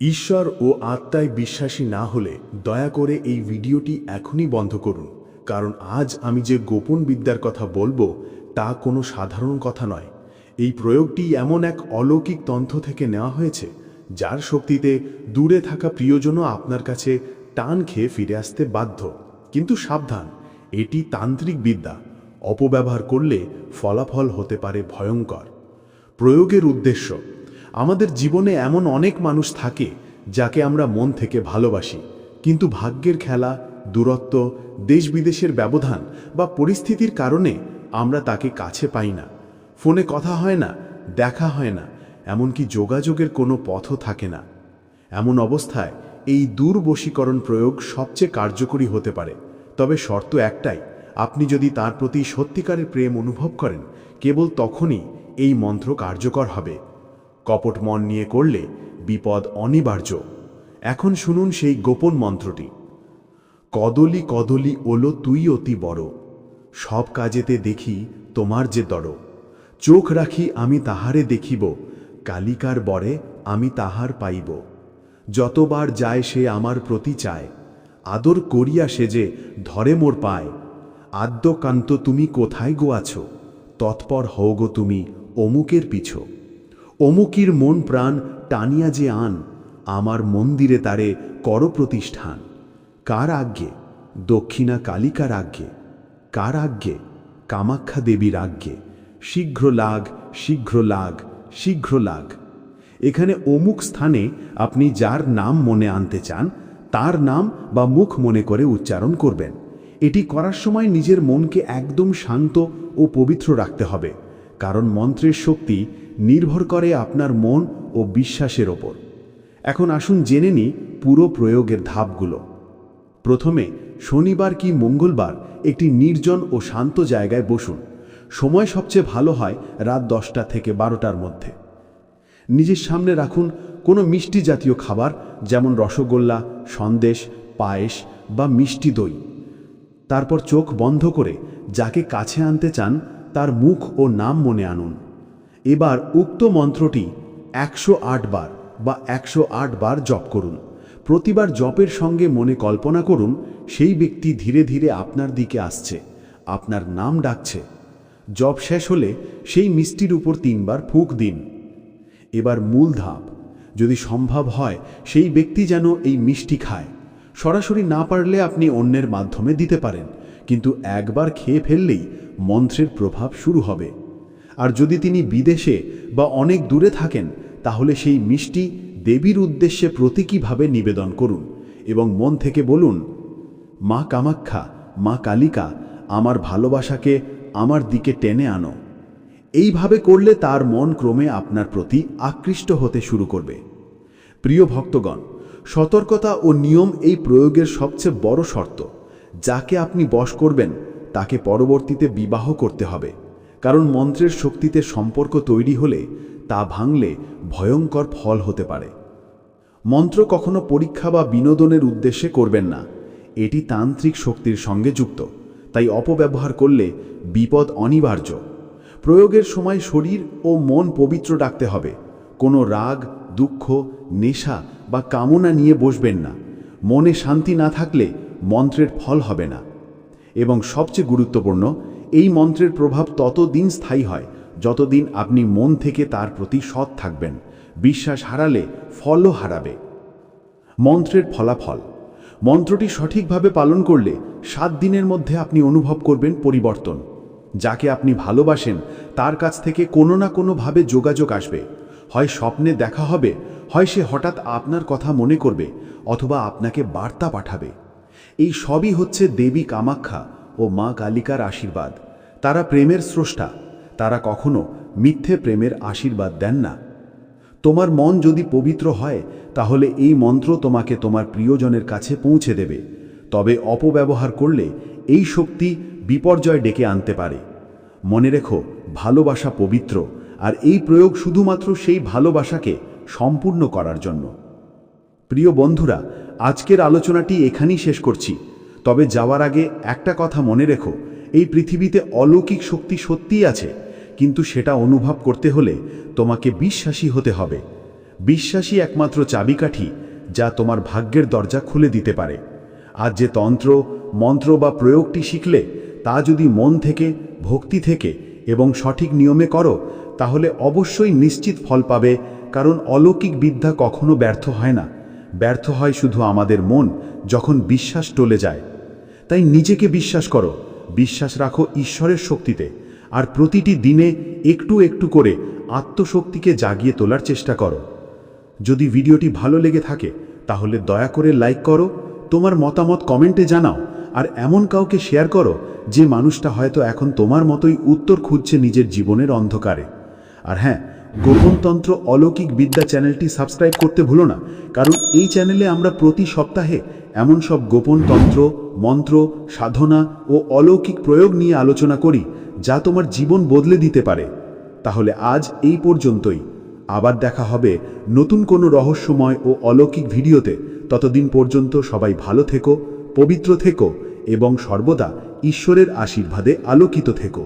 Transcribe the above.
ঈশ্বর ও আত্মায় বিশ্বাসী না হলে দয়া করে এই ভিডিওটি এখনই বন্ধ করুন। কারণ আজ আমি যে গোপন বিদ্যার কথা বলব, তা কোনো সাধারণ কথা নয়। এই প্রয়োগটি এমন এক অলৌকিক তন্ত্র থেকে নেওয়া হয়েছে, যার শক্তিতে দূরে থাকা প্রিয়জনও আপনার কাছে টান খেয়ে ফিরে আসতে বাধ্য। কিন্তু সাবধান, এটি তান্ত্রিক বিদ্যা। অপব্যবহার করলে ফলাফল হতে পারে ভয়ঙ্কর। প্রয়োগের উদ্দেশ্য আমাদের জীবনে এমন অনেক মানুষ থাকে যাকে আমরা মন থেকে ভালোবাসি। কিন্তু ভাগ্যের খেলা, দূরত্ব দেশ বিদেশের ব্যবধান বা পরিস্থিতির কারণে আমরা তাকে কাছে পাই না। ফোনে কথা হয় না, দেখা হয় না, এমনকি যোগাযোগের কোনো পথও থাকে না। এমন অবস্থায় এই দূরবশীকরণ প্রয়োগ সবচেয়ে কার্যকরী হতে পারে। তবে শর্ত একটাই, আপনি যদি তার প্রতি সত্যিকারের প্রেম অনুভব করেন, কেবল তখনই এই মন্ত্র কার্যকর হবে। কপট মন নিয়ে করলে বিপদ অনিবার্য। এখন শুনুন সেই গোপন মন্ত্রটি। কদলি কদলি ওলো, তুই অতি বড়। সব কাজেতে দেখি তোমার যে দর। চোখ রাখি আমি তাহারে দেখিব, কালিকার বরে আমি তাহার পাইব। যতবার যায় সে আমার প্রতি চায়, আদর করিয়া সে যে ধরে মোর পায়। আদ্যকান্ত তুমি কোথায় গো আছো? তৎপর হও গো তুমি অমুকের পিছো। অমুকির মন প্রাণ টানিয়া যে আন, আমার মন্দিরে তারে কর প্রতিষ্ঠান। কার আজ্ঞে? দক্ষিণা কালিকার আজ্ঞে। কার আজ্ঞে? কামাখ্যা দেবীর আজ্ঞে। শীঘ্র লাগ শীঘ্র লাগ শীঘ্র লাগ। এখানে অমুক স্থানে আপনি যার নাম মনে আনতে চান, তার নাম বা মুখ মনে করে উচ্চারণ করবেন। এটি করার সময় নিজের মনকে একদম শান্ত ও পবিত্র রাখতে হবে, কারণ মন্ত্রের শক্তি নির্ভর করে আপনার মন ও বিশ্বাসের ওপর। এখন আসুন জেনে নিই পুরো প্রয়োগের ধাপগুলো। প্রথমে, শনিবার কি মঙ্গলবার একটি নির্জন ও শান্ত জায়গায় বসুন। সময় সবচেয়ে ভালো হয় রাত দশটা থেকে বারোটার মধ্যে। নিজের সামনে রাখুন কোনো মিষ্টি জাতীয় খাবার, যেমন রসগোল্লা, সন্দেশ, পায়েস বা মিষ্টি দই। তারপর চোখ বন্ধ করে যাকে কাছে আনতে চান, তার মুখ ও নাম মনে আনুন। এবার উক্ত মন্ত্রটি একশো আট বার বা একশো আট বার জপ করুন। প্রতিবার জপের সঙ্গে মনে কল্পনা করুন, সেই ব্যক্তি ধীরে ধীরে আপনার দিকে আসছে, আপনার নাম ডাকছে। জপ শেষ হলে সেই মিষ্টির উপর তিনবার ফুঁক দিন। এবার মূল ধাপ, যদি সম্ভব হয়, সেই ব্যক্তি যেন এই মিষ্টি খায়। সরাসরি না পারলে আপনি অন্যের মাধ্যমে দিতে পারেন, কিন্তু একবার খেয়ে ফেললেই মন্ত্রের প্রভাব শুরু হবে। আর যদি তিনি বিদেশে বা অনেক দূরে থাকেন, তাহলে সেই মিষ্টি দেবীর উদ্দেশ্যে প্রতীকীভাবে নিবেদন করুন এবং মন থেকে বলুন, মা কামাখ্যা, মা কালিকা, আমার ভালোবাসাকে আমার দিকে টেনে আনো। এইভাবে করলে তার মন ক্রমে আপনার প্রতি আকৃষ্ট হতে শুরু করবে। প্রিয় ভক্তগণ, সতর্কতা ও নিয়ম এই প্রয়োগের সবচেয়ে বড় শর্ত, যাকে আপনি বশ করবেন, তাকে পরবর্তীতে বিবাহ করতে হবে। কারণ মন্ত্রের শক্তিতে সম্পর্ক তৈরি হলে তা ভাঙলে ভয়ঙ্কর ফল হতে পারে। মন্ত্র কখনো পরীক্ষা বা বিনোদনের উদ্দেশ্যে করবেন না। এটি তান্ত্রিক শক্তির সঙ্গে যুক্ত, তাই অপব্যবহার করলে বিপদ অনিবার্য। প্রয়োগের সময় শরীর ও মন পবিত্র রাখতে হবে। কোনো রাগ, দুঃখ, নেশা বা কামনা নিয়ে বসবেন না। মনে শান্তি না থাকলে মন্ত্রের ফল হবে না। এবং সবচেয়ে গুরুত্বপূর্ণ এই মন্ত্রের প্রভাব ততদিন স্থায়ী হয়, যতদিন আপনি মন থেকে তার প্রতি সৎ থাকবেন। বিশ্বাস হারালে ফলও হারাবে। মন্ত্রের ফলাফল। মন্ত্রটি সঠিকভাবে পালন করলে সাত দিনের মধ্যে আপনি অনুভব করবেন পরিবর্তন। যাকে আপনি ভালোবাসেন, তার কাছ থেকে কোনো না কোনোভাবে যোগাযোগ আসবে। হয় স্বপ্নে দেখা হবে, হয় সে হঠাৎ আপনার কথা মনে করবে, অথবা আপনাকে বার্তা পাঠাবে। এই সবই হচ্ছে দেবী কামাখ্যা ও মা কালিকার আশীর্বাদ। তারা প্রেমের স্রষ্টা। তারা কখনো মিথ্যে প্রেমের আশীর্বাদ দেন না। তোমার মন যদি পবিত্র হয়, তাহলে এই মন্ত্র তোমাকে তোমার প্রিয়জনের কাছে পৌঁছে দেবে। তবে অপব্যবহার করলে এই শক্তি বিপর্যয় ডেকে আনতে পারে। মনে রেখো, ভালোবাসা পবিত্র, আর এই প্রয়োগ শুধুমাত্র সেই ভালোবাসাকে সম্পূর্ণ করার জন্য। প্রিয় বন্ধুরা, আজকের আলোচনাটি এখানেই শেষ করছি। তবে যাওয়ার আগে একটা কথা মনে রেখো, এই পৃথিবীতে অলৌকিক শক্তি সত্যিই আছে, কিন্তু সেটা অনুভব করতে হলে তোমাকে বিশ্বাসী হতে হবে। বিশ্বাসী একমাত্র চাবিকাঠি যা তোমার ভাগ্যের দরজা খুলে দিতে পারে। আর যে তন্ত্র, মন্ত্র বা প্রয়োগটি শিখলে তা যদি মন থেকে, ভক্তি থেকে এবং সঠিক নিয়মে করো, তাহলে অবশ্যই নিশ্চিত ফল পাবে, কারণ অলৌকিক বিদ্যা কখনো ব্যর্থ হয় না। ব্যর্থ হয় শুধু আমাদের মন, যখন বিশ্বাস টলে যায়। তাই নিজেকে বিশ্বাস করো। বিশ্বাস রাখো ঈশ্বরের শক্তিতে, আর প্রতিটি দিনে একটু একটু করে আত্মশক্তিকে জাগিয়ে তোলার চেষ্টা করো। যদি ভিডিওটি ভালো লেগে থাকে, তাহলে দয়া করে লাইক করো, তোমার মতামত কমেন্টে জানাও, আর এমন কাউকে শেয়ার করো যে মানুষটা হয়তো এখন তোমার মতোই উত্তর খুঁজছে নিজের জীবনের অন্ধকারে। আর হ্যাঁ গোপনতন্ত্র অলৌকিক বিদ্যা চ্যানেলটি সাবস্ক্রাইব করতে ভুলো না, কারণ এই চ্যানেলে আমরা প্রতি সপ্তাহে এমন সব গোপন তন্ত্র, মন্ত্র, সাধনা ও অলৌকিক প্রয়োগ নিয়ে আলোচনা করি, যা তোমার জীবন বদলে দিতে পারে। তাহলে আজ এই পর্যন্তই। আবার দেখা হবে নতুন কোনো রহস্যময় ও অলৌকিক ভিডিওতে। ততদিন পর্যন্ত সবাই ভালো থেকো, পবিত্র থেকো এবং সর্বদা ঈশ্বরের আশীর্বাদে আলোকিত থেকো।